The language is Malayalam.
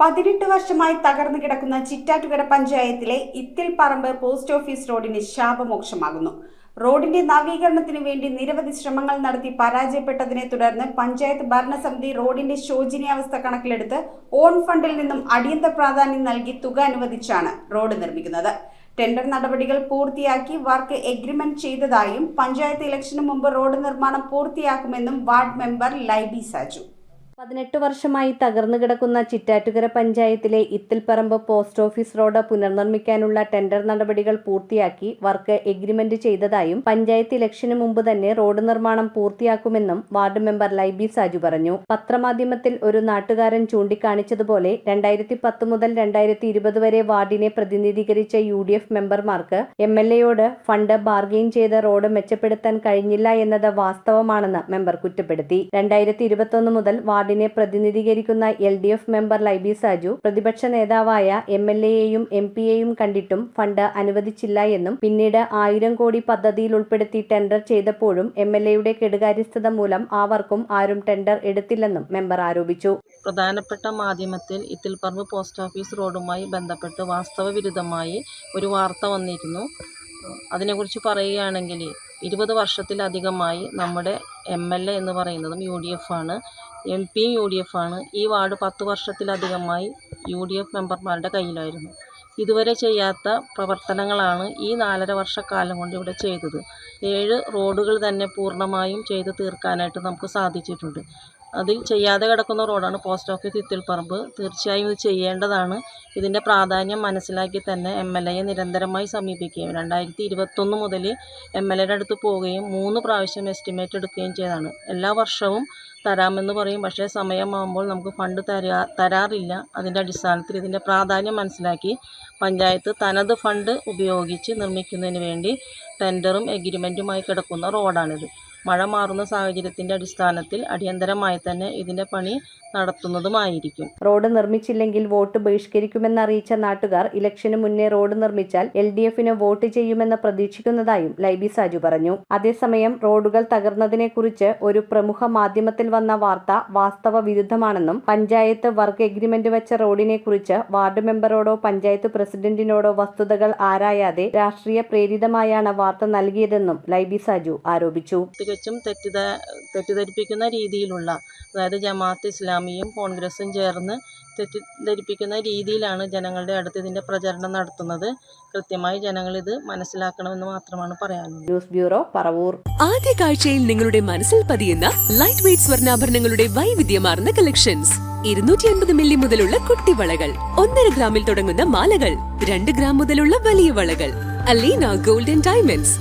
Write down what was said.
പതിനെട്ട് വർഷമായി തകർന്നു കിടക്കുന്ന ചിറ്റാറ്റുകര പഞ്ചായത്തിലെ ഇത്തിൽ പറമ്പ് പോസ്റ്റ് ഓഫീസ് റോഡിന് ശാപമോക്ഷമാകുന്നു. റോഡിന്റെ നവീകരണത്തിനു വേണ്ടി നിരവധി ശ്രമങ്ങൾ നടത്തി പരാജയപ്പെട്ടതിനെ തുടർന്ന് പഞ്ചായത്ത് ഭരണസമിതി റോഡിന്റെ ശോചനീയാവസ്ഥ കണക്കിലെടുത്ത് ഓൺ ഫണ്ടിൽ നിന്നും അടിയന്തര പ്രാധാന്യം നൽകി തുക അനുവദിച്ചാണ് റോഡ് നിർമ്മിക്കുന്നത്. ടെൻഡർ നടപടികൾ പൂർത്തിയാക്കി വർക്ക് എഗ്രിമെന്റ് ചെയ്തതായും പഞ്ചായത്ത് ഇലക്ഷന് മുമ്പ് റോഡ് നിർമ്മാണം പൂർത്തിയാക്കുമെന്നും വാർഡ് മെമ്പർ ലൈബി സാജു. പതിനെട്ട് വർഷമായി തകർന്നു കിടക്കുന്ന ചിറ്റാറ്റുകര പഞ്ചായത്തിലെ ഇത്തിൽപ്പറമ്പ് പോസ്റ്റ് ഓഫീസ് റോഡ് പുനർനിർമ്മിക്കാനുള്ള ടെൻഡർ നടപടികൾ പൂർത്തിയാക്കി വർക്ക് എഗ്രിമെന്റ് ചെയ്തതായും പഞ്ചായത്ത് ഇലക്ഷന് മുമ്പ് തന്നെ റോഡ് നിർമ്മാണം പൂർത്തിയാക്കുമെന്നും വാർഡ് മെമ്പർ ലൈബി സാജു പറഞ്ഞു. പത്രമാധ്യമത്തിൽ ഒരു നാട്ടുകാരൻ ചൂണ്ടിക്കാണിച്ചതുപോലെ രണ്ടായിരത്തി പത്ത് മുതൽ രണ്ടായിരത്തി ഇരുപത് വരെ വാർഡിനെ പ്രതിനിധീകരിച്ച യു ഡി എഫ് മെമ്പർമാർക്ക് എം എൽ എയോട് ഫണ്ട് ബാർഗെയിൻ ചെയ്ത റോഡ് മെച്ചപ്പെടുത്താൻ കഴിഞ്ഞില്ല എന്നത് വാസ്തവമാണെന്ന് മെമ്പർ കുറ്റപ്പെടുത്തി. രണ്ടായിരത്തി ഇരുപത്തൊന്ന് മുതൽ വാർഡിനെ പ്രതിനിധീകരിക്കുന്ന L D F member Laibi Saju പ്രതിപക്ഷ നേതാവായ എം എൽ എയെയും എം പിയെയും കണ്ടിട്ടും ഫണ്ട് അനുവദിച്ചില്ല എന്നും പിന്നീട് ആയിരം കോടി പദ്ധതിയിൽ ഉൾപ്പെടുത്തി ടെൻഡർ ചെയ്തപ്പോഴും എം എൽ എയുടെ കെടുകാര്യസ്ഥത മൂലം ആവർക്കും വർക്കും ആരും ടെൻഡർ എടുത്തില്ലെന്നും മെമ്പർ ആരോപിച്ചു. പ്രധാനപ്പെട്ട മാധ്യമത്തിൽ ഇത്തിൽപറമ്പ് പോസ്റ്റ് ഓഫീസ് റോഡുമായി ബന്ധപ്പെട്ട് വാസ്തവ വിരുദ്ധമായി ഒരു വാർത്ത വന്നിരുന്നു. അതിനെക്കുറിച്ച് പറയുകയാണെങ്കിൽ ഇരുപത് വർഷത്തിലധികമായി നമ്മുടെ എം എൽ എ എന്ന് പറയുന്നതും യു ഡി എഫ് ആണ്. എം പിയും യു ഡി എഫ് ആണ്. ഈ വാർഡ് പത്ത് വർഷത്തിലധികമായി യു ഡി എഫ് മെമ്പർമാരുടെ കയ്യിലായിരുന്നു. ഇതുവരെ ചെയ്യാത്ത പ്രവർത്തനങ്ങളാണ് ഈ നാലര വർഷക്കാലം കൊണ്ട് ഇവിടെ ചെയ്തത്. ഏഴ് റോഡുകൾ തന്നെ പൂർണമായും ചെയ്ത് തീർക്കാനായിട്ട് നമുക്ക് സാധിച്ചിട്ടുണ്ട്. അതിൽ ചെയ്യാതെ കിടക്കുന്ന റോഡാണ് പോസ്റ്റ് ഓഫീസ് ഇത്തിൽപ്പറമ്പ് തീർച്ചയായും ഇത് ചെയ്യേണ്ടതാണ്. ഇതിന്റെ പ്രാധാന്യം മനസ്സിലാക്കി തന്നെ എം എൽ എയെ നിരന്തരമായി സമീപിക്കുകയും രണ്ടായിരത്തി ഇരുപത്തൊന്ന് മുതൽ എം എൽ എയുടെ അടുത്ത് പോവുകയും മൂന്ന് പ്രാവശ്യം എസ്റ്റിമേറ്റ് എടുക്കുകയും ചെയ്തതാണ്. എല്ലാ വർഷവും തരാമെന്ന് പറയും. പക്ഷേ സമയമാകുമ്പോൾ നമുക്ക് ഫണ്ട് തരാ തരാറില്ല. അതിന്റെ അടിസ്ഥാനത്തിൽ ഇതിന്റെ പ്രാധാന്യം മനസ്സിലാക്കി പഞ്ചായത്ത് തനത് ഫണ്ട് ഉപയോഗിച്ച് നിർമ്മിക്കുന്നതിന് വേണ്ടി ടെൻഡറും എഗ്രിമെന്റുമായി കിടക്കുന്ന റോഡാണിത്. മഴ മാറുന്ന സാഹചര്യത്തിന്റെ അടിസ്ഥാനത്തിൽ അടിയന്തരമായി തന്നെ ഇതിന്റെ പണി നടത്തുന്നതുമായിരിക്കും. റോഡ് നിർമ്മിച്ചില്ലെങ്കിൽ വോട്ട് ബഹിഷ്കരിക്കുമെന്ന് അറിയിച്ച നാട്ടുകാർ ഇലക്ഷന് മുന്നേ റോഡ് നിർമ്മിച്ചാൽ എൽ ഡി എഫിന് വോട്ട് ചെയ്യുമെന്ന് പ്രതീക്ഷിക്കുന്നതായും ലൈബി സാജു പറഞ്ഞു. അതേസമയം റോഡുകൾ തകർന്നതിനെക്കുറിച്ച് ഒരു പ്രമുഖ മാധ്യമത്തിൽ വന്ന വാർത്ത വാസ്തവ വിരുദ്ധമാണെന്നും പഞ്ചായത്ത് വർക്ക് എഗ്രിമെന്റ് വെച്ച റോഡിനെ കുറിച്ച് വാർഡ് മെമ്പറോടോ പഞ്ചായത്ത് പ്രസിഡന്റിനോടോ വസ്തുതകൾ ആരായാതെ രാഷ്ട്രീയ പ്രേരിതമായാണ് വാർത്ത നൽകിയതെന്നും ലൈബി സാജു ആരോപിച്ചു. തികച്ചും തെറ്റിദ്ധ തെറ്റിദ്ധരിപ്പിക്കുന്ന രീതിയിലുള്ള അതായത് ജമാഅത്ത് ഇസ്ലാമിയും കോൺഗ്രസും ചേർന്ന് തെറ്റിദ്ധരിപ്പിക്കുന്ന രീതിയിലാണ് ജനങ്ങളുടെ അടുത്ത് ഇതിന്റെ പ്രചരണം നടത്തുന്നത്. കൃത്യമായി ജനങ്ങൾ ഇത് മനസ്സിലാക്കണമെന്ന് മാത്രമാണ് പറയാനുള്ളത്. News bureau Paravur. ആദ്യ കാഴ്ചയിൽ നിങ്ങളുടെ മനസ്സിൽ പതിയുന്ന ലൈറ്റ് വെയ്റ്റ് സ്വർണാഭരണങ്ങളുടെ വൈവിധ്യമാർന്ന കളക്ഷൻസ് ഇരുന്നൂറ്റി അൻപത് മില്ലി മുതലുള്ള കുട്ടിവളകൾ. ഒന്നര ഗ്രാമിൽ തുടങ്ങുന്ന മാലകൾ. രണ്ട് ഗ്രാം മുതലുള്ള വലിയ വളകൾ. Aleena golden diamonds.